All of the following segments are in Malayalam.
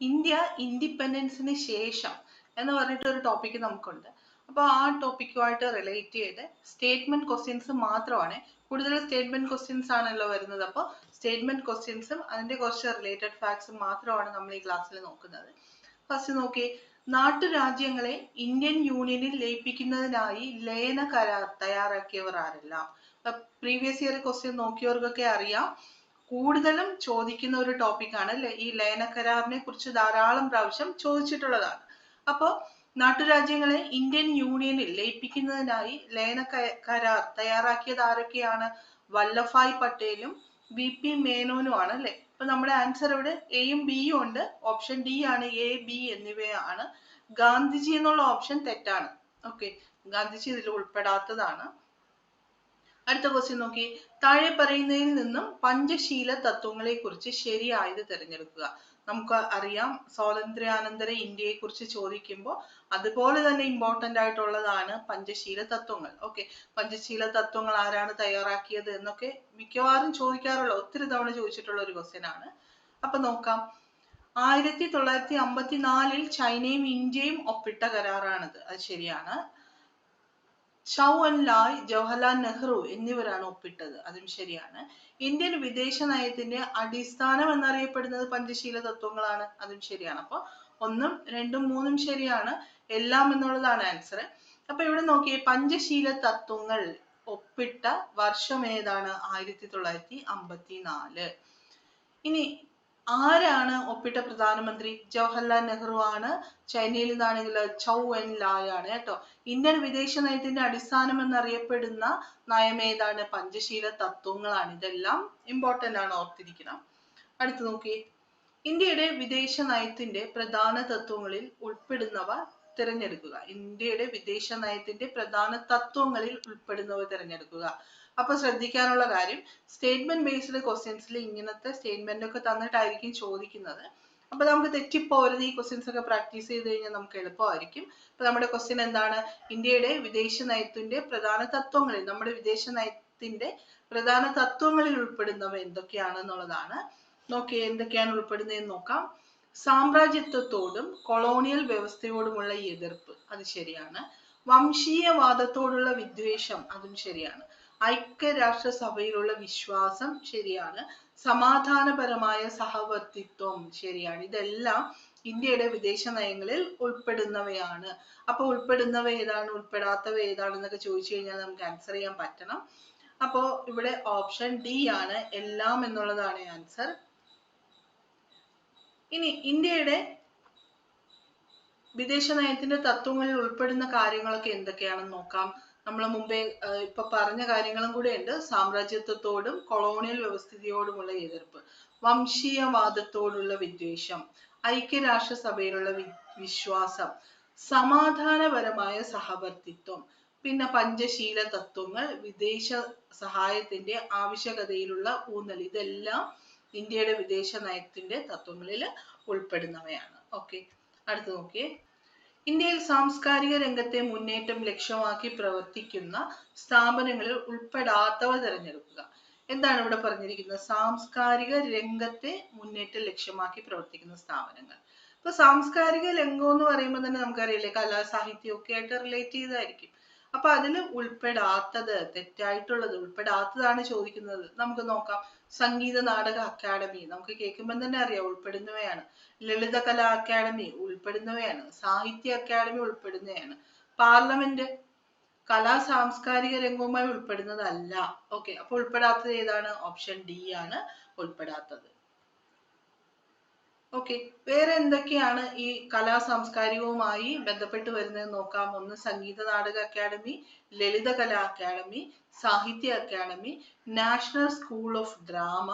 ഇന്ത്യ ഇൻഡിപെൻഡൻസിന് ശേഷം എന്ന് പറഞ്ഞിട്ട് ഒരു ടോപ്പിക് നമുക്കുണ്ട്. അപ്പോൾ ആ ടോപ്പിക്കുമായിട്ട് റിലേറ്റ് ചെയ്ത് സ്റ്റേറ്റ്മെന്റ് ക്വസ്റ്റ്യൻസ് മാത്രമാണ്. കൂടുതൽ സ്റ്റേറ്റ്മെന്റ് ക്വസ്റ്റ്യൻസ് ആണല്ലോ വരുന്നത്. അപ്പോൾ സ്റ്റേറ്റ്മെന്റ് ക്വസ്റ്റ്യൻസും അതിന്റെ കുറച്ച് റിലേറ്റഡ് ഫാക്ട്സും മാത്രമാണ് നമ്മൾ ഈ ക്ലാസ്സിൽ നോക്കുന്നത്. ഫസ്റ്റ് നോക്കി നാട്ടുരാജ്യങ്ങളെ ഇന്ത്യൻ യൂണിയനിൽ ലയിപ്പിക്കുന്നതിനായി ലയന കരാർ തയ്യാറാക്കിയവർ ആരെല്ലാം? പ്രീവിയസ് ഇയർ ക്വസ്റ്റ്യൻ നോക്കിയവർക്കൊക്കെ അറിയാം. കൂടുതലും ചോദിക്കുന്ന ഒരു ടോപ്പിക്കാണ് ഈ ലയന കരാറിനെ കുറിച്ച് ധാരാളം പ്രാവശ്യം ചോദിച്ചിട്ടുള്ളതാണ്. അപ്പോൾ നാട്ടുരാജ്യങ്ങളെ ഇന്ത്യൻ യൂണിയനിൽ ലയിപ്പിക്കുന്നതിനായി ലയന കരാർ തയ്യാറാക്കിയത് ആരൊക്കെയാണ്? വല്ലഭായ് പട്ടേലും വി പി മേനോനും ആണ് അല്ലെ? അപ്പൊ നമ്മുടെ ആൻസർ ഇവിടെ എയും ബിയും ഉണ്ട്. ഓപ്ഷൻ ഡി ആണ് എ ബി എന്നിവയാണ്. ഗാന്ധിജി എന്നുള്ള ഓപ്ഷൻ തെറ്റാണ്. ഓക്കെ ഗാന്ധിജി ഇതിൽ ഉൾപ്പെടാത്തതാണ്. അടുത്ത ക്വസ്റ്റ്യൻ നോക്കി താഴെ പറയുന്നതിൽ നിന്നും പഞ്ചശീല തത്വങ്ങളെ കുറിച്ച് ശരിയായത് തിരഞ്ഞെടുക്കുക. നമുക്ക് അറിയാം സ്വാതന്ത്ര്യാനന്തര ഇന്ത്യയെ കുറിച്ച് ചോദിക്കുമ്പോൾ അതുപോലെ തന്നെ ഇമ്പോർട്ടന്റ് ആയിട്ടുള്ളതാണ് പഞ്ചശീല തത്വങ്ങൾ. ഓക്കെ പഞ്ചശീല തത്വങ്ങൾ ആരാണ് തയ്യാറാക്കിയത് എന്നൊക്കെ മിക്കവാറും ചോദിക്കാറുള്ള ഒത്തിരി തവണ ചോദിച്ചിട്ടുള്ള ഒരു ക്വസ്റ്റ്യൻ ആണ്. അപ്പൊ നോക്കാം. ആയിരത്തി തൊള്ളായിരത്തി അമ്പത്തിനാലിൽ ചൈനയും ഇന്ത്യയും ഒപ്പിട്ട കരാറാണിത്. അത് ശരിയാണ്. ലായ് ജവഹർലാൽ നെഹ്റു എന്നിവരാണ് ഒപ്പിട്ടത്. അതും ശരിയാണ്. ഇന്ത്യൻ വിദേശ നയത്തിന്റെ അടിസ്ഥാനം എന്നറിയപ്പെടുന്നത് പഞ്ചശീല തത്വങ്ങളാണ്. അതും ശരിയാണ്. അപ്പൊ ഒന്നും രണ്ടും മൂന്നും ശരിയാണ്. എല്ലാം എന്നുള്ളതാണ് ആൻസർ അപ്പൊ ഇവിടെ നോക്കിയേ പഞ്ചശീല തത്വങ്ങൾ ഒപ്പിട്ട വർഷം ഏതാണ്? ആയിരത്തി തൊള്ളായിരത്തി അമ്പത്തി നാല് ഇനി ആരാണ് ഒപ്പിട്ട പ്രധാനമന്ത്രി? ജവഹർലാൽ നെഹ്റു ആണ്. ചൈനയിൽ നിന്നാണെങ്കിൽ ചൗ എൻ ലായ് ആണ് കേട്ടോ. ഇന്ത്യൻ വിദേശ നയത്തിന്റെ അടിസ്ഥാനം എന്നറിയപ്പെടുന്ന നയം ഏതാണ്? പഞ്ചശീല തത്വങ്ങളാണ്. ഇതെല്ലാം ഇമ്പോർട്ടന്റ് ആണ് ഓർത്തിരിക്കണം. അടുത്ത് നോക്കി ഇന്ത്യയുടെ വിദേശ നയത്തിന്റെ പ്രധാന തത്വങ്ങളിൽ ഉൾപ്പെടുന്നവ തിരഞ്ഞെടുക്കുക. ഇന്ത്യയുടെ വിദേശ നയത്തിന്റെ പ്രധാന തത്വങ്ങളിൽ ഉൾപ്പെടുന്നവ തിരഞ്ഞെടുക്കുക. അപ്പൊ ശ്രദ്ധിക്കാനുള്ള കാര്യം സ്റ്റേറ്റ്മെന്റ് ബേസ്ഡ് ക്വസ്റ്റ്യൻസിൽ ഇങ്ങനത്തെ സ്റ്റേറ്റ്മെന്റ് ഒക്കെ തന്നിട്ടായിരിക്കും ചോദിക്കുന്നത്. അപ്പൊ നമുക്ക് തെറ്റിപ്പോരുത് ഈ ക്വസ്റ്റ്യൻസ് ഒക്കെ പ്രാക്ടീസ് ചെയ്ത് കഴിഞ്ഞാൽ നമുക്ക് എളുപ്പമായിരിക്കും. അപ്പോൾ നമ്മുടെ ക്വസ്റ്റ്യൻ എന്താണ്? ഇന്ത്യയുടെ വിദേശ നയത്തിന്റെ പ്രധാന തത്വങ്ങളിൽ നമ്മുടെ വിദേശ നയത്തിന്റെ പ്രധാന തത്വങ്ങളിൽ ഉൾപ്പെടുന്നവ എന്തൊക്കെയാണെന്നുള്ളതാണ്. നോക്കിയേ എന്തൊക്കെയാണ് ഉൾപ്പെടുന്നതെന്ന് നോക്കാം. സാമ്രാജ്യത്വത്തോടും കൊളോണിയൽ വ്യവസ്ഥയോടുമുള്ള എതിർപ്പ് അത് ശരിയാണ്. വംശീയവാദത്തോടുള്ള വിദ്വേഷം അതും ശരിയാണ്. ഐക്യരാഷ്ട്രസഭയിലുള്ള വിശ്വാസം ശരിയാണ്. സമാധാനപരമായ സഹവർത്തിത്വം ശരിയാണ്. ഇതെല്ലാം ഇന്ത്യയുടെ വിദേശ നയങ്ങളിൽ ഉൾപ്പെടുന്നവയാണ്. അപ്പൊ ഉൾപ്പെടുന്നവ ഏതാണ്? ഉൾപ്പെടാത്തവ ഏതാണെന്നൊക്കെ ചോദിച്ചു കഴിഞ്ഞാൽ നമുക്ക് ആൻസർ ചെയ്യാൻ പറ്റണം. അപ്പോ ഇവിടെ ഓപ്ഷൻ ഡി ആണ്. എല്ലാം എന്നുള്ളതാണ് ആൻസർ ഇനി ഇന്ത്യയുടെ വിദേശ നയത്തിന്റെ തത്വങ്ങളിൽ ഉൾപ്പെടുന്ന കാര്യങ്ങളൊക്കെ എന്തൊക്കെയാണെന്ന് നോക്കാം. നമ്മൾ മുമ്പേ ഇപ്പൊ പറഞ്ഞ കാര്യങ്ങളും കൂടെ ഉണ്ട്. സാമ്രാജ്യത്വത്തോടും കൊളോണിയൽ വ്യവസ്ഥിതിയോടുമുള്ള എതിർപ്പ് വംശീയവാദത്തോടുള്ള വിദ്വേഷം ഐക്യരാഷ്ട്രസഭയിലുള്ള വിശ്വാസം സമാധാനപരമായ സഹവർത്തിത്വം പിന്നെ പഞ്ചശീല തത്വങ്ങൾ വിദേശ സഹായത്തിന്റെ ആവശ്യകതയിലുള്ള ഊന്നൽ. ഇതെല്ലാം ഇന്ത്യയുടെ വിദേശ നയത്തിന്റെ തത്വങ്ങളിൽ ഉൾപ്പെടുന്നവയാണ്. ഓക്കെ. അടുത്ത് നോക്കിയേ. ഇന്ത്യയിൽ സാംസ്കാരിക രംഗത്തെ മുന്നേറ്റം ലക്ഷ്യമാക്കി പ്രവർത്തിക്കുന്ന സ്ഥാപനങ്ങളിൽ ഉൾപ്പെടാത്തവ തിരഞ്ഞെടുക്കുക. എന്താണ് ഇവിടെ പറഞ്ഞിരിക്കുന്നത്? സാംസ്കാരിക രംഗത്തെ മുന്നേറ്റം ലക്ഷ്യമാക്കി പ്രവർത്തിക്കുന്ന സ്ഥാപനങ്ങൾ. ഇപ്പൊ സാംസ്കാരിക രംഗം എന്ന് പറയുമ്പോൾ തന്നെ നമുക്കറിയില്ലേ കലാ സാഹിത്യം ഒക്കെ ആയിട്ട് റിലേറ്റ് ചെയ്തായിരിക്കും. അപ്പൊ അതിൽ ഉൾപ്പെടാത്തത് തെറ്റായിട്ടുള്ളത് ഉൾപ്പെടാത്തതാണ് ചോദിക്കുന്നത്. നമുക്ക് നോക്കാം. സംഗീത നാടക അക്കാദമി നമുക്ക് കേൾക്കുമ്പോൾ തന്നെ അറിയാം ഉൾപ്പെടുന്നവയാണ്. ലളിത കലാ അക്കാദമി ഉൾപ്പെടുന്നവയാണ്. സാഹിത്യ അക്കാദമി ഉൾപ്പെടുന്നവയാണ്. പാർലമെന്റ് കലാ സാംസ്കാരിക രംഗവുമായി ഉൾപ്പെടുന്നതല്ല. ഓക്കെ അപ്പൊ ഉൾപ്പെടാത്തത് ഏതാണ്? ഓപ്ഷൻ ഡി ആണ് ഉൾപ്പെടാത്തത്. ഓക്കെ വേറെ എന്തൊക്കെയാണ് ഈ കലാ സാംസ്കാരികവുമായി ബന്ധപ്പെട്ട് വരുന്നത് നോക്കാം. ഒന്ന് Sangeet Natak academy Lalit Kala academy Sahitya academy national school of drama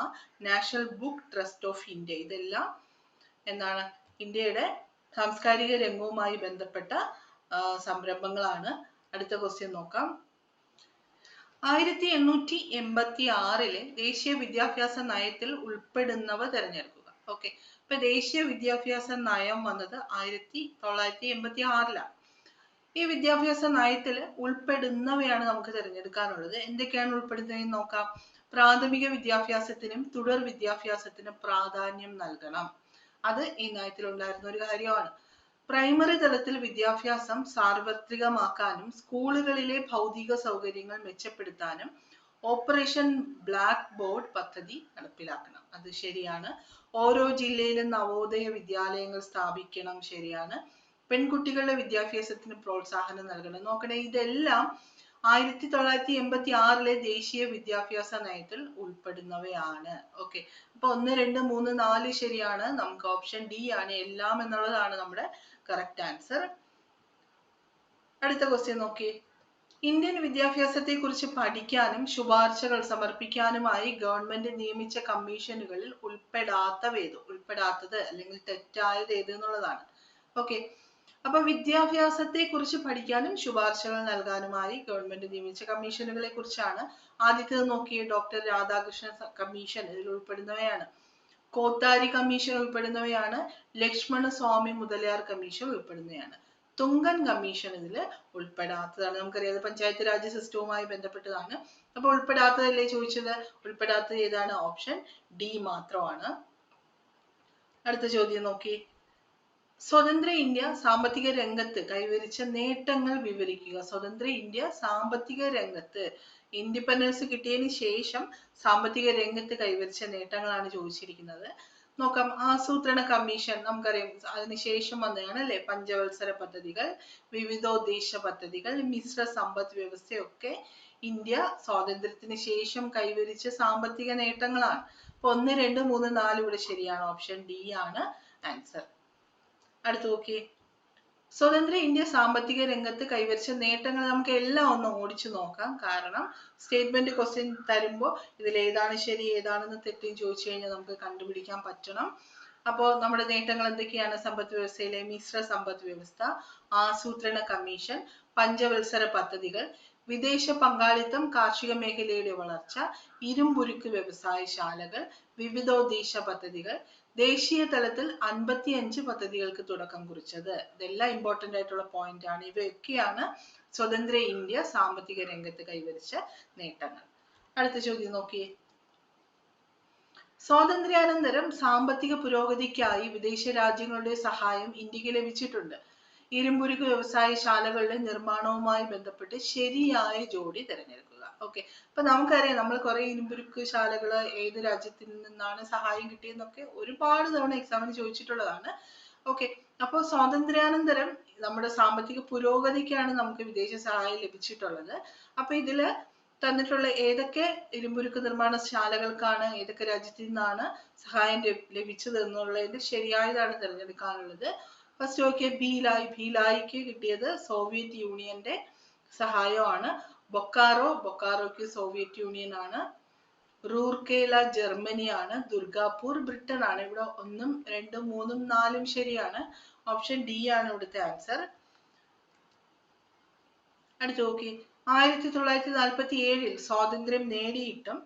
national book trust of India ഇതെല്ലാം എന്താണ് ഇന്ത്യയുടെ സാംസ്കാരിക രംഗവുമായി ബന്ധപ്പെട്ട സംരംഭങ്ങളാണ്. അടുത്ത ക്വസ്റ്റ്യൻ നോക്കാം. ആയിരത്തി എണ്ണൂറ്റി എൺപത്തി ആറിലെ ദേശീയ വിദ്യാഭ്യാസ നയത്തിൽ ഉൾപ്പെടുന്നവ തിരഞ്ഞെടുക്കുക ഓക്കെ ഇപ്പൊ ദേശീയ വിദ്യാഭ്യാസ നയം വന്നത് ആയിരത്തി തൊള്ളായിരത്തി എൺപത്തി ആറിലാണ് ഈ വിദ്യാഭ്യാസ നയത്തിൽ ഉൾപ്പെടുന്നവയാണ് നമുക്ക് തിരഞ്ഞെടുക്കാനുള്ളത്. എന്തൊക്കെയാണ് ഉൾപ്പെടുന്നതെന്ന് നോക്കാം. പ്രാഥമിക വിദ്യാഭ്യാസത്തിനും തുടർ വിദ്യാഭ്യാസത്തിനും പ്രാധാന്യം നൽകണം. അത് ഈ നയത്തിൽ ഉണ്ടായിരുന്ന ഒരു കാര്യമാണ്. പ്രൈമറി തലത്തിൽ വിദ്യാഭ്യാസം സാർവത്രികമാക്കാനും സ്കൂളുകളിലെ ഭൗതിക സൗകര്യങ്ങൾ മെച്ചപ്പെടുത്താനും ഓപ്പറേഷൻ ബ്ലാക്ക് ബോർഡ് പദ്ധതി നടപ്പിലാക്കണം. അത് ശരിയാണ്. ഓരോ ജില്ലയിലും നവോദയ വിദ്യാലയങ്ങൾ സ്ഥാപിക്കണം ശരിയാണ്. പെൺകുട്ടികളുടെ വിദ്യാഭ്യാസത്തിന് പ്രോത്സാഹനം നൽകണം. നോക്കണേ ഇതെല്ലാം ആയിരത്തി തൊള്ളായിരത്തി എൺപത്തി ആറിലെ ദേശീയ വിദ്യാഭ്യാസ നയത്തിൽ ഉൾപ്പെടുന്നവയാണ്. ഓക്കെ. അപ്പൊ ഒന്ന് രണ്ട് മൂന്ന് നാല് ശരിയാണ്. നമുക്ക് ഓപ്ഷൻ ഡി ആണ്. എല്ലാം എന്നുള്ളതാണ് നമ്മുടെ കറക്റ്റ് ആൻസർ. അടുത്ത ക്വസ്റ്റ്യൻ നോക്കിയേ. ഇന്ത്യൻ വിദ്യാഭ്യാസത്തെക്കുറിച്ച് പഠിക്കാനും ശുപാർശകൾ സമർപ്പിക്കാനുമായി ഗവൺമെന്റ് നിയമിച്ച കമ്മീഷനുകളിൽ ഉൾപ്പെടാത്തവേത് ഉൾപ്പെടാത്തത് അല്ലെങ്കിൽ തെറ്റായത് ഏത് എന്നുള്ളതാണ്. ഓക്കെ അപ്പൊ വിദ്യാഭ്യാസത്തെ കുറിച്ച് പഠിക്കാനും ശുപാർശകൾ നൽകാനുമായി ഗവൺമെന്റ് നിയമിച്ച കമ്മീഷനുകളെ കുറിച്ചാണ് ആദ്യത്തേത് നോക്കിയ ഡോക്ടർ രാധാകൃഷ്ണൻ കമ്മീഷൻ ഇതിൽ ഉൾപ്പെടുന്നവയാണ്. കോത്താരി കമ്മീഷൻ ഉൾപ്പെടുന്നവയാണ്. ലക്ഷ്മണ സ്വാമി മുതലിയാർ കമ്മീഷൻ ഉൾപ്പെടുന്നവയാണ്. തുങ്കൻ കമ്മീഷൻ ഇതിൽ ഉൾപ്പെടാത്തതാണ്. നമുക്കറിയാം പഞ്ചായത്ത് രാജ് സിസ്റ്റവുമായി ബന്ധപ്പെട്ടതാണ്. അപ്പൊ ഉൾപ്പെടാത്തതല്ലേ ചോദിച്ചത്? ഉൾപ്പെടാത്തത് ഏതാണ് ഓപ്ഷൻ? ഡി മാത്രമാണ്. അടുത്ത ചോദ്യം നോക്കി. സ്വതന്ത്ര ഇന്ത്യ സാമ്പത്തിക രംഗത്ത് കൈവരിച്ച നേട്ടങ്ങൾ വിവരിക്കുക. സ്വതന്ത്ര ഇന്ത്യ സാമ്പത്തിക രംഗത്ത്. ഇൻഡിപെൻഡൻസ് കിട്ടിയതിന് ശേഷം സാമ്പത്തിക രംഗത്ത് കൈവരിച്ച നേട്ടങ്ങളാണ് ചോദിച്ചിരിക്കുന്നത്. നോക്കാം. ആസൂത്രണ കമ്മീഷൻ നമുക്കറിയാം. അതിനുശേഷം വന്നതാണ് അല്ലെ? പഞ്ചവത്സര പദ്ധതികൾ വിവിധോദ്ദേശ പദ്ധതികൾ മിശ്ര സമ്പദ് വ്യവസ്ഥയൊക്കെ ഇന്ത്യ സ്വാതന്ത്ര്യത്തിന് ശേഷം കൈവരിച്ച സാമ്പത്തിക നേട്ടങ്ങളാണ്. അപ്പൊ ഒന്ന് രണ്ട് മൂന്ന് നാല് ഇവിടെ ശരിയാണ്. ഓപ്ഷൻ ഡി ആണ് ആൻസർ. അടുത്ത് നോക്കിയേ. സ്വതന്ത്ര ഇന്ത്യ സാമ്പത്തിക രംഗത്ത് കൈവരിച്ച നേട്ടങ്ങൾ നമുക്ക് എല്ലാം ഒന്ന് ഓടിച്ചു നോക്കാം. കാരണം സ്റ്റേറ്റ്മെന്റ് ക്വസ്റ്റ്യൻ തരുമ്പോൾ ഇതിൽ ഏതാണ് ശരി ഏതാണെന്ന് തെറ്റും ചോദിച്ചു കഴിഞ്ഞാൽ നമുക്ക് കണ്ടുപിടിക്കാൻ പറ്റണം. അപ്പോൾ നമ്മുടെ നേട്ടങ്ങൾ എന്തൊക്കെയാണ്? സമ്പദ് വ്യവസ്ഥയിലെ മിശ്ര സമ്പദ് വ്യവസ്ഥ ആസൂത്രണ കമ്മീഷൻ പഞ്ചവത്സര പദ്ധതികൾ വിദേശ പങ്കാളിത്തം കാർഷിക മേഖലയുടെ വളർച്ച ഇരുമ്പുരുക്ക് വ്യവസായശാലകൾ വിവിധോദ്ദേശ പദ്ധതികൾ ദേശീയ തലത്തിൽ അൻപത്തിയഞ്ച് പദ്ധതികൾക്ക് തുടക്കം കുറിച്ചത്. ഇതെല്ലാം ഇമ്പോർട്ടന്റ് ആയിട്ടുള്ള പോയിന്റ് ആണ്. ഇവയൊക്കെയാണ് സ്വതന്ത്ര ഇന്ത്യ സാമ്പത്തിക രംഗത്ത് കൈവരിച്ച നേട്ടങ്ങൾ. അടുത്ത ചോദ്യം നോക്കിയേ. സ്വാതന്ത്ര്യാനന്തരം സാമ്പത്തിക പുരോഗതിക്കായി വിദേശ രാജ്യങ്ങളുടെ സഹായം ഇന്ത്യയ്ക്ക് ലഭിച്ചിട്ടുണ്ട്. ഇരുമ്പുരുക്ക് വ്യവസായശാലകളുടെ നിർമ്മാണവുമായി ബന്ധപ്പെട്ട് ശരിയായ ജോഡി തിരഞ്ഞെടുക്കുക. ഓക്കെ അപ്പൊ നമുക്കറിയാം നമ്മൾ കുറെ ഇരുമ്പുരുക്ക് ശാലകൾ ഏത് രാജ്യത്തിൽ നിന്നാണ് സഹായം കിട്ടിയെന്നൊക്കെ ഒരുപാട് തവണ എക്സാമിന് ചോദിച്ചിട്ടുള്ളതാണ്. ഓക്കെ അപ്പോൾ സ്വാതന്ത്ര്യാനന്തരം നമ്മുടെ സാമ്പത്തിക പുരോഗതിക്കാണ് നമുക്ക് വിദേശ സഹായം ലഭിച്ചിട്ടുള്ളത്. അപ്പൊ ഇതിൽ തന്നിട്ടുള്ള ഏതൊക്കെ ഇരുമ്പുരുക്ക് നിർമ്മാണ ശാലകൾക്കാണ് ഏതൊക്കെ രാജ്യത്തിൽ നിന്നാണ് സഹായം ലഭി- ലഭിച്ചത് എന്നുള്ളതിന്റെ ശരിയായതാണ് തിരഞ്ഞെടുക്കാനുള്ളത്. ഫസ്റ്റ് നോക്കിയ ഭീലായി ഭീലായിക്ക് കിട്ടിയത് സോവിയറ്റ് യൂണിയന്റെ സഹായമാണ്. ബൊക്കാറോ? ബൊക്കാറോയ്ക്ക് സോവിയറ്റ് യൂണിയൻ ആണ് റൂർക്കേല ജർമ്മനിയാണ്. ദുർഗാപൂർ ബ്രിട്ടൻ ആണ് ഇവിടെ ഒന്നും രണ്ടും മൂന്നും നാലും ശരിയാണ്. ഓപ്ഷൻ ഡി ആണ് ഇവിടുത്തെ ആൻസർ. അടുത്ത് നോക്കി. ആയിരത്തി തൊള്ളായിരത്തി നാൽപ്പത്തി ഏഴിൽ സ്വാതന്ത്ര്യം നേടിയിട്ടും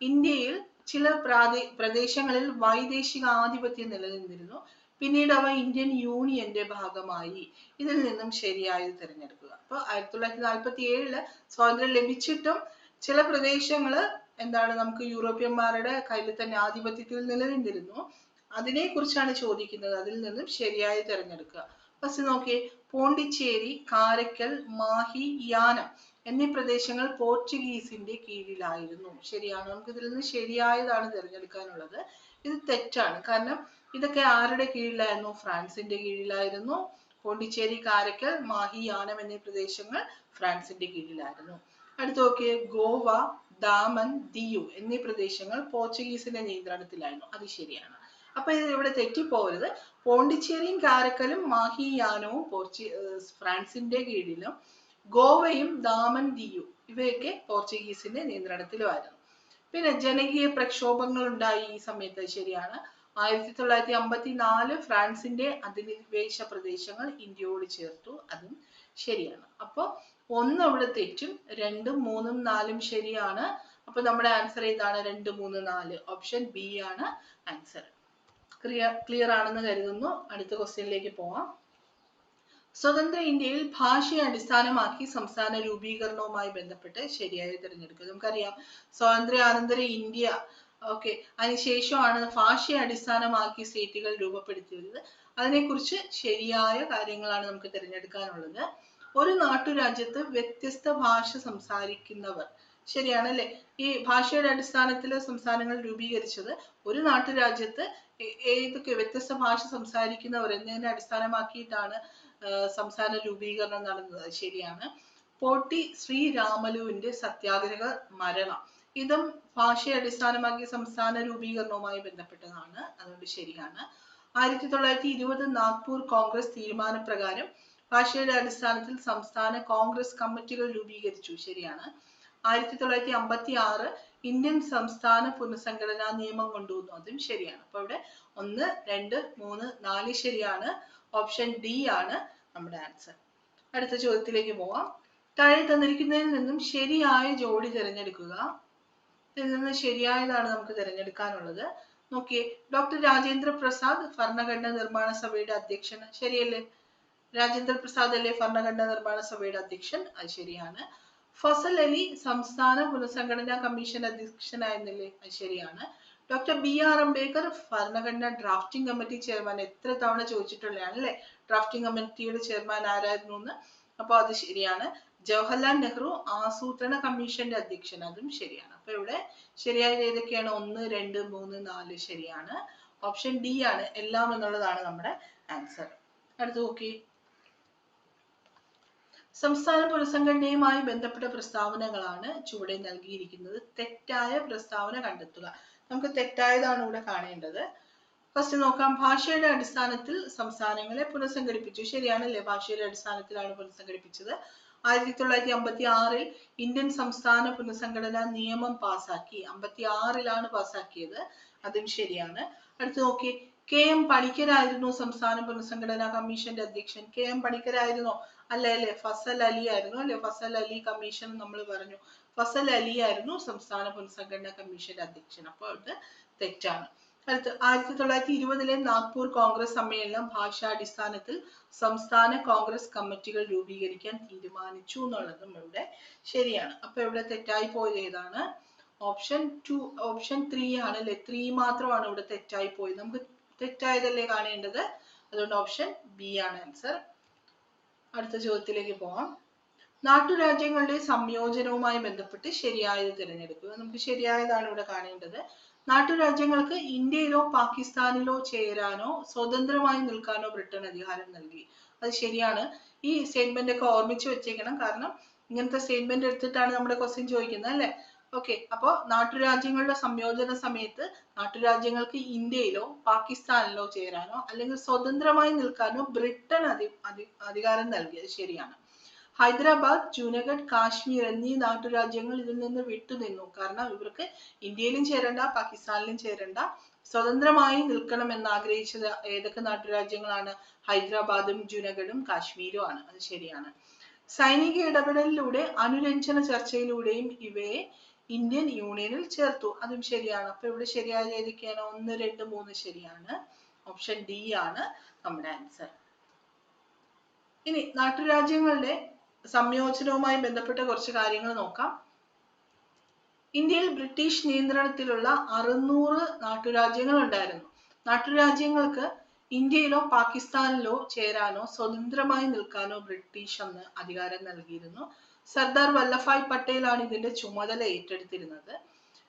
ഇന്ത്യയിൽ ചില പ്രാദേ പ്രദേശങ്ങളിൽ വൈദേശിക ആധിപത്യം നിലനിന്നിരുന്നു. പിന്നീട് അവ ഇന്ത്യൻ യൂണിയന്റെ ഭാഗമായി ഇതിൽ നിന്നും ശരിയായത് തിരഞ്ഞെടുക്കുക. അപ്പൊ ആയിരത്തി തൊള്ളായിരത്തി നാൽപ്പത്തി ഏഴിൽ സ്വാതന്ത്ര്യം ലഭിച്ചിട്ടും ചില പ്രദേശങ്ങൾ എന്താണ് നമുക്ക് യൂറോപ്യന്മാരുടെ കയ്യിൽ തന്നെ ആധിപത്യത്തിൽ നിലനിന്നിരുന്നു. അതിനെ കുറിച്ചാണ് ചോദിക്കുന്നത്. അതിൽ നിന്നും ശരിയായി തിരഞ്ഞെടുക്കുക. ഫസ്റ്റ് നോക്കിയേ പോണ്ടിച്ചേരി കാരക്കൽ മാഹി യാനം എന്നീ പ്രദേശങ്ങൾ പോർച്ചുഗീസിന്റെ കീഴിലായിരുന്നു. ശരിയാണ്. നമുക്ക് ഇതിൽ നിന്ന് ശരിയായതാണ് തിരഞ്ഞെടുക്കാനുള്ളത്. ഇത് തെറ്റാണ്. കാരണം ഇതൊക്കെ ആരുടെ കീഴിലായിരുന്നു? ഫ്രാൻസിന്റെ കീഴിലായിരുന്നു. പോണ്ടിച്ചേരി കാരക്കൽ മാഹി യാനം എന്നീ പ്രദേശങ്ങൾ ഫ്രാൻസിന്റെ കീഴിലായിരുന്നു. അടുത്ത് നോക്കിയ ഗോവ ദാമൻ ദിയു എന്നീ പ്രദേശങ്ങൾ പോർച്ചുഗീസിന്റെ നിയന്ത്രണത്തിലായിരുന്നു. അത് ശരിയാണ്. അപ്പൊ ഇത് ഇവിടെ തെറ്റിപ്പോകരുത്. പോണ്ടിച്ചേരിയും കാരക്കലും മാഹി യാനവും പോർച്ചു ഫ്രാൻസിന്റെ കീഴിലും ഗോവയും ദാമൻ ദിയു ഇവയൊക്കെ പോർച്ചുഗീസിന്റെ നിയന്ത്രണത്തിലുമായിരുന്നു. പിന്നെ ജനകീയ പ്രക്ഷോഭങ്ങൾ ഉണ്ടായി ഈ സമയത്ത് ശരിയാണ്. ആയിരത്തി തൊള്ളായിരത്തി അമ്പത്തി നാല് ഫ്രാൻസിന്റെ അധിനിവേശ പ്രദേശങ്ങൾ ഇന്ത്യയോട് ചേർത്തു. അതും ശരിയാണ്. അപ്പൊ ഒന്ന് അവിടെ തെറ്റും രണ്ടും മൂന്നും നാലും ശരിയാണ്. അപ്പൊ നമ്മുടെ ആൻസർ ഏതാണ്? രണ്ട് മൂന്ന് നാല്. ഓപ്ഷൻ ബി ആണ് ആൻസർ ക്ലിയർ ക്ലിയർ ആണെന്ന് കരുതുന്നു. അടുത്ത ക്വസ്റ്റ്യനിലേക്ക് പോവാം. സ്വതന്ത്ര ഇന്ത്യയിൽ ഭാഷയെ അടിസ്ഥാനമാക്കി സംസ്ഥാന രൂപീകരണവുമായി ബന്ധപ്പെട്ട് ശരിയായി തിരഞ്ഞെടുക്കുക നമുക്കറിയാം സ്വാതന്ത്ര്യാനന്തര ഇന്ത്യ ഓക്കെ അതിനുശേഷമാണ് ഭാഷയെ അടിസ്ഥാനമാക്കി സ്റ്റേറ്റുകൾ രൂപപ്പെടുത്തിയത് അതിനെക്കുറിച്ച് ശരിയായ കാര്യങ്ങളാണ് നമുക്ക് തിരഞ്ഞെടുക്കാനുള്ളത്. ഒരു നാട്ടുരാജ്യത്ത് വ്യത്യസ്ത ഭാഷ സംസാരിക്കുന്നവർ. ശരിയാണ് അല്ലെ ഈ ഭാഷയുടെ അടിസ്ഥാനത്തിൽ സംസ്ഥാനങ്ങൾ രൂപീകരിച്ചത് ഒരു നാട്ടുരാജ്യത്ത് ഏതൊക്കെ വ്യത്യസ്ത ഭാഷ സംസാരിക്കുന്നവർ എന്നതിനെ അടിസ്ഥാനമാക്കിയിട്ടാണ് സംസ്ഥാന രൂപീകരണം നടന്നത്. ശരിയാണ്. പോട്ടി ശ്രീരാമലുവിന്റെ സത്യാഗ്രഹ മരണം. ഇതും ഭാഷയെ അടിസ്ഥാനമാക്കി സംസ്ഥാന രൂപീകരണവുമായി ബന്ധപ്പെട്ടതാണ്. അതുകൊണ്ട് ശരിയാണ്. ആയിരത്തി തൊള്ളായിരത്തി ഇരുപത് നാഗ്പൂർ കോൺഗ്രസ് തീരുമാനപ്രകാരം ഭാഷയുടെ അടിസ്ഥാനത്തിൽ സംസ്ഥാന കോൺഗ്രസ് കമ്മിറ്റികൾ രൂപീകരിച്ചു. ശരിയാണ്. ആയിരത്തി തൊള്ളായിരത്തി അമ്പത്തി ആറ് ഇന്ത്യൻ സംസ്ഥാന പുനഃസംഘടനാ നിയമം കൊണ്ടുവന്നു. അതും ശരിയാണ്. അപ്പൊ ഇവിടെ ഒന്ന് രണ്ട് മൂന്ന് നാല് ശരിയാണ്. ഓപ്ഷൻ ഡി ആണ് നമ്മുടെ ആൻസർ. അടുത്ത ചോദ്യത്തിലേക്ക് പോവാം. താഴെ തന്നിരിക്കുന്നതിൽ നിന്നും ശരിയായ ജോഡി തിരഞ്ഞെടുക്കുക. ഇതിൽ നിന്ന് ശരിയായതാണ് നമുക്ക് തിരഞ്ഞെടുക്കാനുള്ളത്. നോക്കിയേ ഡോക്ടർ രാജേന്ദ്ര പ്രസാദ് ഭരണഘടന നിർമ്മാണ സഭയുടെ അധ്യക്ഷൻ. ശരിയല്ലേ? രാജേന്ദ്ര പ്രസാദ് അല്ലേ ഭരണഘടനാ നിർമ്മാണ സഭയുടെ അധ്യക്ഷൻ? അത് ശരിയാണ്. ഫസൽ അലി സംസ്ഥാന പുനഃസംഘടനാ കമ്മീഷൻ അധ്യക്ഷനായിരുന്നില്ലേ? അത് ശരിയാണ്. ഡോക്ടർ ബി ആർ അംബേദ്കർ ഭരണഘടനാ ഡ്രാഫ്റ്റിംഗ് കമ്മിറ്റി ചെയർമാൻ എത്ര തവണ ചോദിച്ചിട്ടുള്ളതാണ് അല്ലെ ഡ്രാഫ്റ്റിംഗ് കമ്മിറ്റിയുടെ ചെയർമാൻ ആരായിരുന്നു എന്ന്? അപ്പൊ അത് ശരിയാണ്. ജവഹർലാൽ നെഹ്റു ആസൂത്രണ കമ്മീഷന്റെ അധ്യക്ഷൻ. അതും ശരിയാണ്. അപ്പൊ ഇവിടെ ശരിയായത് ഏതൊക്കെയാണ്? ഒന്ന് രണ്ട് മൂന്ന് നാല് ശരിയാണ്. ഓപ്ഷൻ ഡി ആണ്. എല്ലാം എന്നുള്ളതാണ് നമ്മുടെ ആൻസർ. അടുത്ത് നോക്കി. സംസ്ഥാന പുനഃസംഘടനയുമായി ബന്ധപ്പെട്ട പ്രസ്താവനകളാണ് ചുവടെ നൽകിയിരിക്കുന്നത്. തെറ്റായ പ്രസ്താവന കണ്ടെത്തുക. നമുക്ക് തെറ്റായതാണ് ഇവിടെ കാണേണ്ടത്. ഫസ്റ്റ് നോക്കാം. ഭാഷയുടെ അടിസ്ഥാനത്തിൽ സംസ്ഥാനങ്ങളെ പുനഃസംഘടിപ്പിച്ചു. ശരിയാണല്ലേ? ഭാഷയുടെ അടിസ്ഥാനത്തിലാണ് പുനഃസംഘടിപ്പിച്ചത്. ആയിരത്തി തൊള്ളായിരത്തി അമ്പത്തി ആറിൽ ഇന്ത്യൻ സംസ്ഥാന പുനഃസംഘടനാ നിയമം പാസാക്കി. അമ്പത്തി ആറിലാണ് പാസാക്കിയത്. അതും ശരിയാണ്. അടുത്ത് നോക്കി. കെ എം പണിക്കരായിരുന്നു സംസ്ഥാന പുനഃസംഘടനാ കമ്മീഷന്റെ അധ്യക്ഷൻ. കെ എം പണിക്കരായിരുന്നോ അല്ല അല്ലെ? ഫസൽ അലി ആയിരുന്നു അല്ലെ? ഫസൽ അലി കമ്മീഷൻ നമ്മൾ പറഞ്ഞു. ഫസൽ അലി ആയിരുന്നു സംസ്ഥാന പുനഃസംഘടനാ കമ്മീഷന്റെ അധ്യക്ഷൻ. അപ്പോൾ അത് തെറ്റാണ്. അടുത്ത് ആയിരത്തി തൊള്ളായിരത്തി ഇരുപതിലെ നാഗ്പൂർ കോൺഗ്രസ് സമ്മേളനം ഭാഷാടിസ്ഥാനത്തിൽ സംസ്ഥാന കോൺഗ്രസ് കമ്മിറ്റികൾ രൂപീകരിക്കാൻ തീരുമാനിച്ചു എന്നുള്ളതും ഇവിടെ ശരിയാണ്. അപ്പൊ ഇവിടെ തെറ്റായി പോയത് ഏതാണ്? ഓപ്ഷൻ ടു ഓപ്ഷൻ ത്രീ ആണ്. ത്രീ മാത്രമാണ് ഇവിടെ തെറ്റായി പോയത്. നമുക്ക് തെറ്റായതല്ലേ കാണേണ്ടത്? അതുകൊണ്ട് ഓപ്ഷൻ ബി ആണ് ആൻസർ. അടുത്ത ചോദ്യത്തിലേക്ക് പോവാം. നാട്ടുരാജ്യങ്ങളുടെ സംയോജനവുമായി ബന്ധപ്പെട്ട് ശരിയായത് തിരഞ്ഞെടുക്കുക. നമുക്ക് ശരിയായതാണ് ഇവിടെ കാണേണ്ടത്. നാട്ടുരാജ്യങ്ങൾക്ക് ഇന്ത്യയിലോ പാകിസ്ഥാനിലോ ചേരാനോ സ്വതന്ത്രമായി നിൽക്കാനോ ബ്രിട്ടൻ അധികാരം നൽകി. അത് ശരിയാണ്. ഈ സ്റ്റേറ്റ്മെന്റ് ഒക്കെ ഓർമ്മിച്ച് വെച്ചേക്കണം. കാരണം ഇങ്ങനത്തെ സ്റ്റേറ്റ്മെന്റ് എടുത്തിട്ടാണ് നമ്മുടെ ക്വസ്റ്റ്യൻ ചോദിക്കുന്നത് അല്ലെ? ഓക്കെ അപ്പോ നാട്ടുരാജ്യങ്ങളുടെ സംയോജന സമയത്ത് നാട്ടുരാജ്യങ്ങൾക്ക് ഇന്ത്യയിലോ പാകിസ്ഥാനിലോ ചേരാനോ അല്ലെങ്കിൽ സ്വതന്ത്രമായി നിൽക്കാനോ ബ്രിട്ടൻ അധി അധികാരം നൽകിയത് ശരിയാണ്. ഹൈദരാബാദ് ജൂനഗഡ് കാശ്മീർ എന്നീ നാട്ടുരാജ്യങ്ങൾ ഇതിൽ നിന്ന് വിട്ടുനിന്നു. കാരണം ഇവർക്ക് ഇന്ത്യയിലും ചേരണ്ട പാകിസ്ഥാനിലും ചേരണ്ട സ്വതന്ത്രമായി നിൽക്കണം എന്ന് ആഗ്രഹിച്ചത് ഏതൊക്കെ നാട്ടുരാജ്യങ്ങളാണ്? ഹൈദരാബാദും ജൂനഗഡും കാശ്മീരും ആണ്. അത് ശരിയാണ്. സൈനിക ഇടപെടലിലൂടെ അനുരഞ്ജന ചർച്ചയിലൂടെയും ഇവയെ ഇന്ത്യൻ യൂണിയനിൽ ചേർത്തു. അതും ശരിയാണ്. അപ്പൊ ഇവിടെ ശരിയായ ഏതൊക്കെയാണ്? ഒന്ന് രണ്ട് മൂന്ന് ശരിയാണ്. ഓപ്ഷൻ ഡി ആണ് നമ്മുടെ ആൻസർ. ഇനി നാട്ടുരാജ്യങ്ങളുടെ സംയോജനവുമായി ബന്ധപ്പെട്ട കുറച്ച് കാര്യങ്ങൾ നോക്കാം. ഇന്ത്യയിൽ ബ്രിട്ടീഷ് നിയന്ത്രണത്തിലുള്ള അറുന്നൂറ് നാട്ടുരാജ്യങ്ങൾ ഉണ്ടായിരുന്നു. നാട്ടുരാജ്യങ്ങൾക്ക് ഇന്ത്യയിലോ പാകിസ്ഥാനിലോ ചേരാനോ സ്വതന്ത്രമായി നിൽക്കാനോ ബ്രിട്ടീഷ് അന്ന് അധികാരം നൽകിയിരുന്നു. സർദാർ വല്ലഭായ് പട്ടേലാണ് ഇതിന്റെ ചുമതല ഏറ്റെടുത്തിരുന്നത്.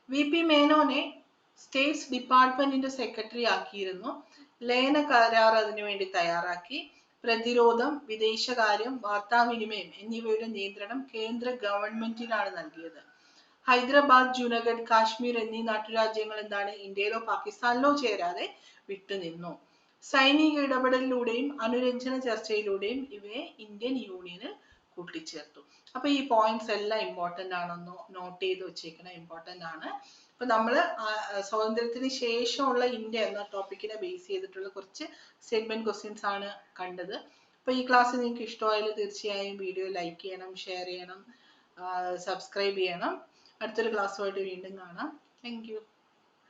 വി പി മേനോനെ സ്റ്റേറ്റ്സ് ഡിപ്പാർട്ട്മെന്റിന്റെ സെക്രട്ടറി ആക്കിയിരുന്നു. ലയന കരാർ അതിനുവേണ്ടി തയ്യാറാക്കി. പ്രതിരോധം വിദേശകാര്യം വാർത്താവിനിമയം എന്നിവയുടെ നിയന്ത്രണം കേന്ദ്ര ഗവൺമെന്റിനാണ് നൽകിയത്. ഹൈദരാബാദ് ജുനഗഡ് കാശ്മീർ എന്നീ നാട്ടുരാജ്യങ്ങൾ എന്താണ് ഇന്ത്യയിലോ പാകിസ്ഥാനിലോ ചേരാതെ വിട്ടുനിന്നു. സൈനിക ഇടപെടലിലൂടെയും അനുരഞ്ജന ചർച്ചയിലൂടെയും ഇവയെ ഇന്ത്യൻ യൂണിയന് കൂട്ടിച്ചേർത്തു. അപ്പൊ ഈ പോയിന്റ്സ് എല്ലാം ഇമ്പോർട്ടന്റ് ആണെന്നോ നോട്ട് ചെയ്ത് വെച്ചേക്കണ ഇമ്പോർട്ടന്റ് ആണ്. അപ്പൊ ആ സ്വാതന്ത്ര്യത്തിന് ശേഷമുള്ള ഇന്ത്യ എന്ന ടോപ്പിക്കിനെ ബേസ് ചെയ്തിട്ടുള്ള കുറച്ച് സ്റ്റേറ്റ്മെന്റ് ക്വസ്റ്റ്യൻസ് ആണ് കണ്ടത്. അപ്പൊ ഈ ക്ലാസ് നിങ്ങൾക്ക് ഇഷ്ടമായാൽ തീർച്ചയായും വീഡിയോ ലൈക്ക് ചെയ്യണം ഷെയർ ചെയ്യണം സബ്സ്ക്രൈബ് ചെയ്യണം. അടുത്തൊരു ക്ലാസ്സുമായിട്ട് വീണ്ടും കാണാം. താങ്ക്